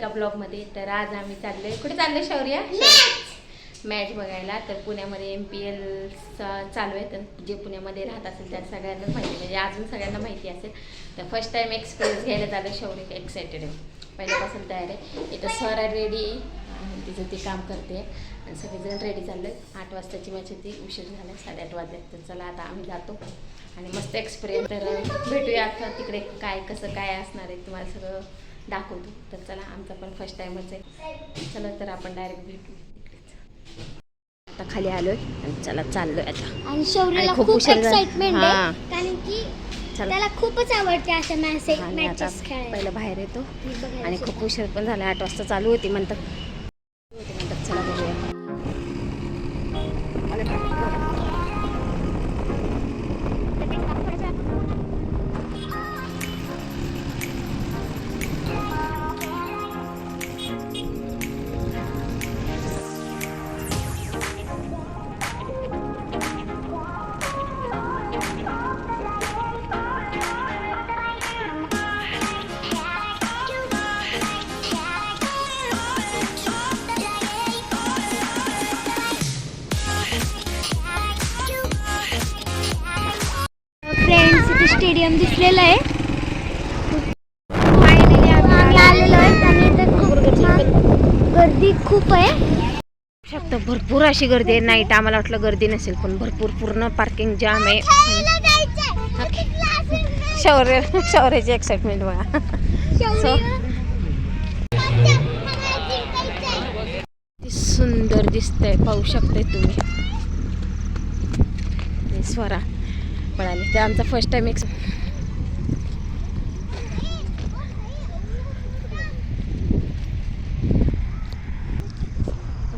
एका ब्लॉगमध्ये. तर आज आम्ही चाललोय. कुठे चाललोय शौर्य? मॅच! बघायला. तर पुण्यामध्ये एम पी एल चालू आहे. तर जे पुण्यामध्ये राहत असेल त्या सगळ्यांनाच माहिती म्हणजे अजून सगळ्यांना माहिती असेल. तर फर्स्ट टाइम एक्सपिरियन्स घ्यायला चाललं शौर्य. एक्सायटेड आहे. पहिल्यापासून तयार आहे. इथं रेडी आहे तिचं ती काम करते. आणि सगळेजण रेडी चाललोय. आठ वाजताची मॅच होती. उशीर झाला साडेआठ वाजल्यात तर चला आता आम्ही जातो. आणि मस्त एक्सपिरियन्स तर भेटूया आता तिकडे. काय कसं काय असणार आहे? तुम्हाला सगळं दाखवतो. तर चला आमचा पण फर्स्ट टाईमच आहे. चला तर आपण डायरेक्ट भेटू. आता खाली आलोय आणि चला चाललोय आता. आणि शौर्यला खूप. एक्साइटमेंट. आहे कारण की चला. त्याला खूपच आवडते अशा मॅसेज मॅचेस खेळायला. पहिलं बाहेर येतो. आणि खूप उशीर पण झाला. आठ वाजता चालू होती म्हणतात इथे स्टेडियम दिसलेलं आहे. Finally आम्ही आलेलो आहे. आणि इथे खूप छान गर्दी खूप आहे. शकतं भरपूर अशी गर्दी आहे. नाईट आम्हाला वाटलं गर्दी नसेल पण भरपूर पूर्ण पार्किंग जाम आहे. शौर्य शौर्याची एक्साइटमेंट बघा. किती सुंदर दिसतंय. पाहू शकताय तुम्ही. स्वरा. पळाले ते आमचा फर्स्ट टाइम एक्स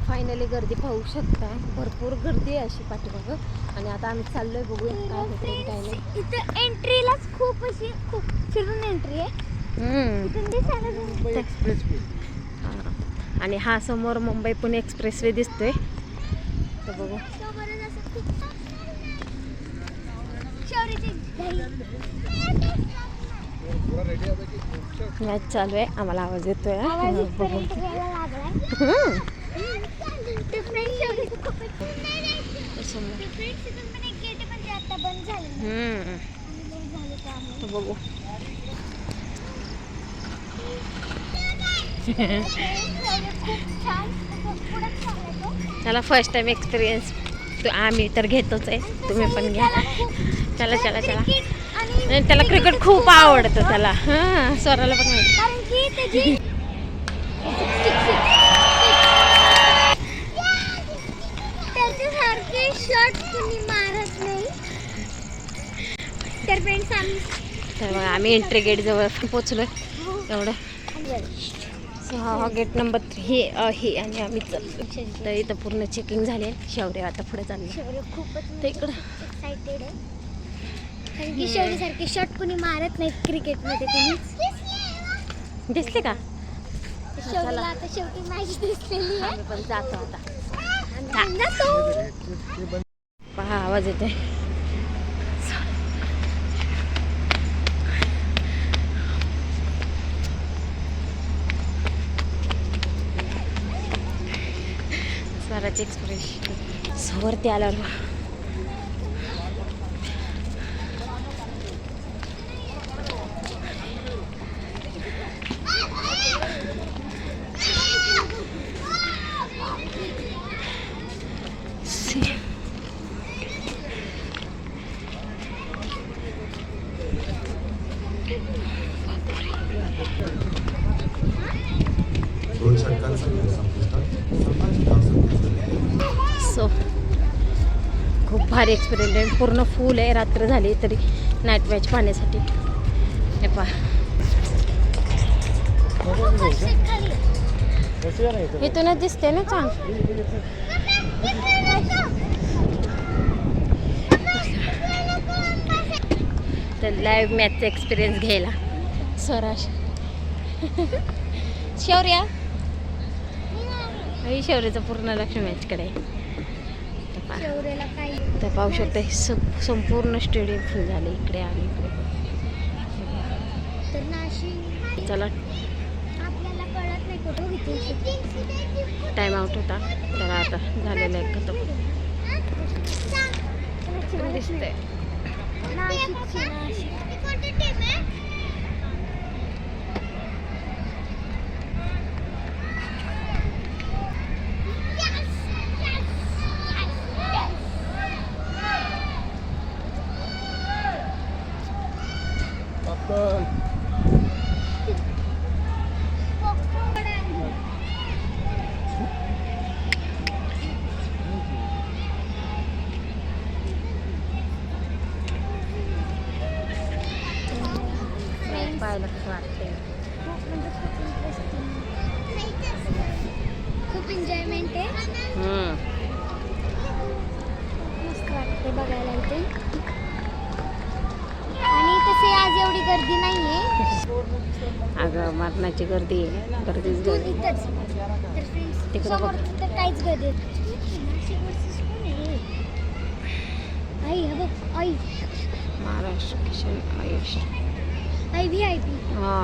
फायनली गर्दी पाहू शकता. भरपूर गर्दी आहे अशी पाठीमागं. आणि आता आम्ही चाललोय बघूया काय होतं काय नाही. इथं एंट्रीलाच खूप अशी खूप फिरून एंट्री आहे. हा. आणि हा समोर मुंबई पुणे एक्सप्रेस वे दिसतोय. तर बघू. तर बघू. खूप छान पुढे चाललाय तो चला फर्स्ट टाइम एक्सपिरियन्स आम्ही तर घेतोच आहे. तुम्ही पण घ्या. चला चला चला. त्याला क्रिकेट खूप आवडतं त्याला. हां स्वराला पण माहिती. तर फ्रेंड्स आम्ही तर एंट्री गेट जवळ पोचलोय एवढं. सो हा हा गेट नंबर थ्री आहे आणि आम्ही चाललो तर इथं पूर्ण चेकिंग झाली आहे. शौर्य आता पुढे चालले शौर्य खूपच ते इकडं. कारण की शौर्यसारखे शॉट कुणी मारत नाहीत क्रिकेटमध्ये कुणीच दिसले का? शौर्यला आता शेवटी मॅच दिसलेली आहे. पण जातो आता. जातो. पहा आवाज येते स्वराचे एक्सप्रेस वरती आल्यावर बघा. See. दोन षटकांचा खेळ संपुष्टात संघाची धावसंख्या झाली सो खूप भारी एक्सपिरियन्स आहे. पूर्ण फुल आहे. रात्र झाली तरी नाईट मॅच पाहण्यासाठी. हे पहा. इथूनच दिसते ना चांग तर लाईव्ह मॅचचा एक्सपिरियन्स घ्यायला. स्वराज. शौर्या. शौर्याचं पूर्ण लक्ष मॅचकडे तर पहा. शकता संपूर्ण स्टेडियम फुल झाले इकडे आणि इकडे. चला. आपल्याला कळत नाही टाइम आउट होता. तर आता झालेलं आहे खतम. दिसतंय. म्हणजे खूप इंटरेस्टिंग खूप एन्जॉयमेंट आहे. हम्म. मस्त वाटते बघायला इथे. आणि तसे आज एवढी गर्दी नाही आहे अगं मरणाची गर्दी आहे. गर्दीच गर्दी. तिकडं बघ. तर काहीच गर्दी. आई हा बघ आई. महाराष्ट्र किशन आयुष आई व्ही आय पी हा.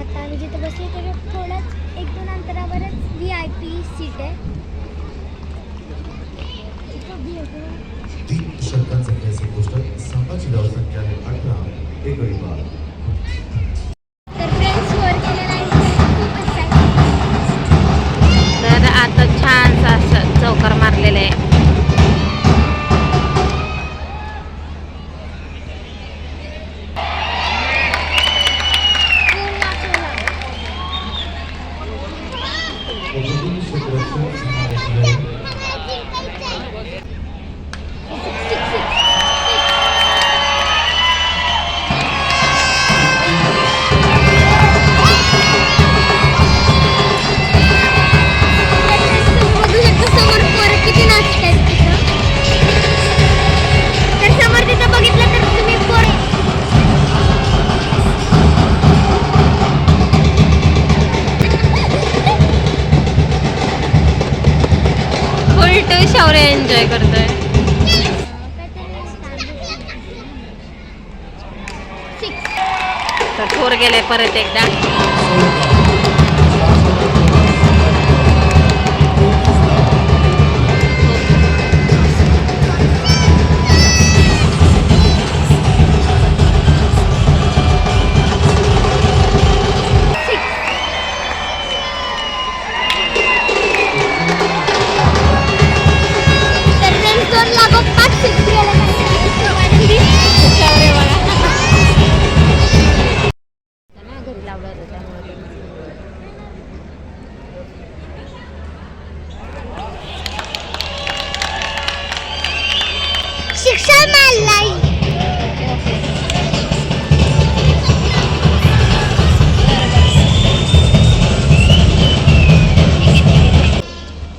आता आम्ही जिथे बसले तर थोडंच एक दोन अंतरावरच व्ही आय पी सीट आहे. तीन षटकां संख्येचे पोस्टर संभाजी डाव संख्या अठरा एक गडी बाद फुल टू शौर्य एन्जॉय करतोय. तर थोर गेले परत एकदा.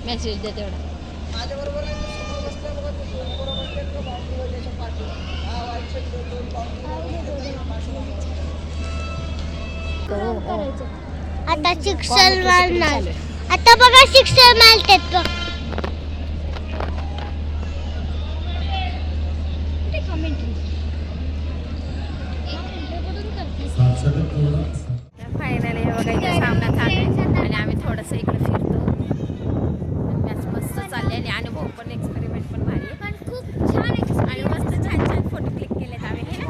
मेसेज दे तेवढा. आता शिक्षण मारणार. आता बघा शिक्षण मारतात बघ सात षटक पूर्ण फायनली बघा इथे सामना चालू आहे आणि आम्ही थोडंसं इकडे फिरतो मॅच मस्त चालली आणि अनुभव पण एक्सपेरिमेंट पण भारी आहे पण खूप छान experience. आणि मस्त छान छान फोटो क्लिक केलेत आम्ही हे ना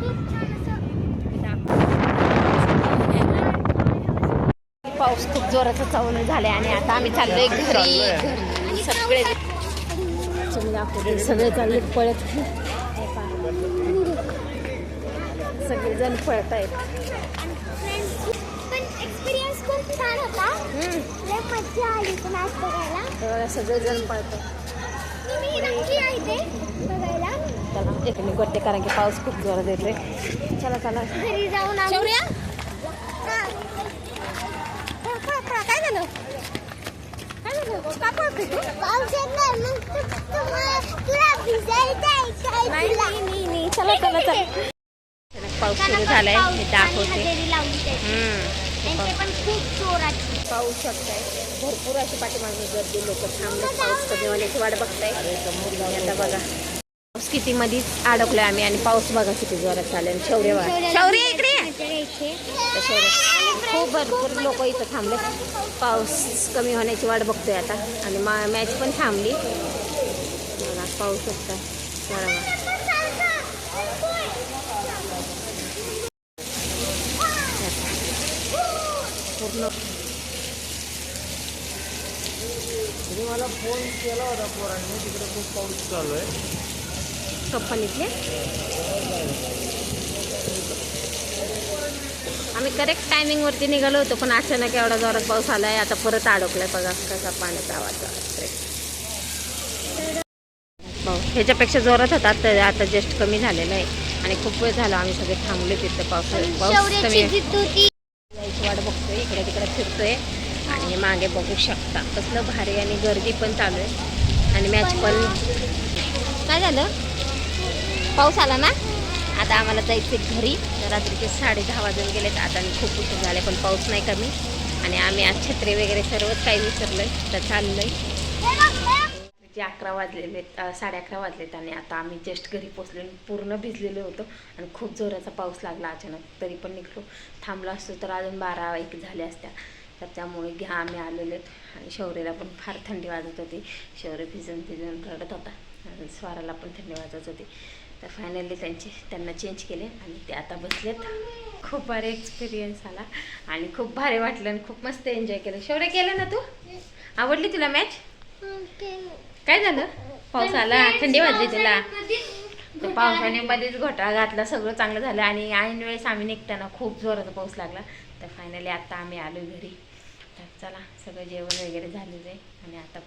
खूप छान असं पाऊस खूप जोराचा चालू झालाय आणि आता आम्ही चाललोय घरी. घरी सगळे दाखवते सगळे चालले पळत. सगळेजण पळत आहेत. सगळेजण पळत चला एक कारण की पाऊस खूप जोरात येतोय. चला चला. घरी जाऊन आम्ही- शौर्या? हा. काय झालं काय झालं का पळते तू? पाऊस येत नाही, मग तू- तुम्हाला- तुला भिजायचं आहे काय नाही तुला? नाही नाही नाही चला चला चला पाऊस सुरू झालाय मी दाखवते पाऊस शकताय भरपूर अशी पाठीमागे गर्दी लोक थांबले पाऊस कमी होण्याची वाट बघताय आता बघा पाऊस किती मधीच अडकलोय आम्ही आणि पाऊस बघा किती जोरात चालेल शौर्य बघा. शौर्य इकडे शौर्य खूप भरपूर लोक इथं थांबले. पाऊस कमी होण्याची वाट बघतोय आता. आणि मा मॅच पण थांबली. पाऊस होता. बरोबर. पूर्ण. मला फोन केला होता पोरांनी. तिकडे खूप पाऊस चालू आहे. कंपनीतले आम्ही करेक्ट टायमिंगवरती निघालो होतो पण अचानक एवढा जोरात पाऊस आलाय आता परत अडकलाय बघा कसा पाण्याचा आवाज पाऊस ह्याच्यापेक्षा जोरात होता तर आता जस्ट कमी झालेला आहे. आणि खूप वेळ झाला आम्ही सगळे थांबले तिथं पाऊस पाऊस कमी जायची वाट बघतोय इकडे तिकडे फिरतोय. आणि मागे बघू शकता. कसलं भारी आणि गर्दी पण चालू आहे. आणि मॅच पण काय झालं? पाऊस आला ना? आता आम्हाला जायचं घरी. रात्रीचे साडे दहा वाजून तर आता आणि खूप उशीर झाले पण पाऊस नाही कमी. आणि आम्ही आज छत्री वगैरे सर्वच काही विसरलोय. तर चाललोय. जे अकरा वाजलेले साडे अकरा वाजलेत आणि आता आम्ही जस्ट घरी पोचलो पूर्ण भिजलेलो होतो. आणि खूप जोराचा पाऊस लागला अचानक. तरी पण निघलो. थांबलो असतो तर अजून बारा एक झाल्या असत्या. तर त्यामुळे घ्या आम्ही आलेलो आहेत. आणि शौर्याला पण फार थंडी वाजत होती. शौर्य भिजून भिजून रडत होता. आणि स्वाराला पण थंडी वाजत होती. तर फायनली त्यांचे त्यांना चेंज केले आणि ते आता बसलेत. खूप भारी एक्सपिरियन्स आला. आणि खूप भारी वाटलं आणि खूप मस्त एन्जॉय केलं. शौर्य केलं ना तू? आवडली तुला मॅच काय झालं? पाऊस आला थंडी वाजली तुला. तर पावसाने मध्येच घोटाळा घातला सगळं चांगलं झालं आणि ऐन वेळेस आम्ही निघताना खूप जोराचा पाऊस लागला. तर फायनली आता आम्ही आलो घरी. तर चला सगळं जेवण वगैरे झालेलं आहे आणि आता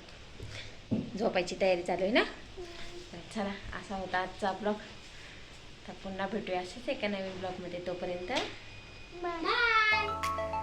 झोपायची तयारी चालू आहे ना? चला असा होता आजचा ब्लॉग तर पुन्हा भेटूया असेच एका नवीन ब्लॉगमध्ये तोपर्यंत बाय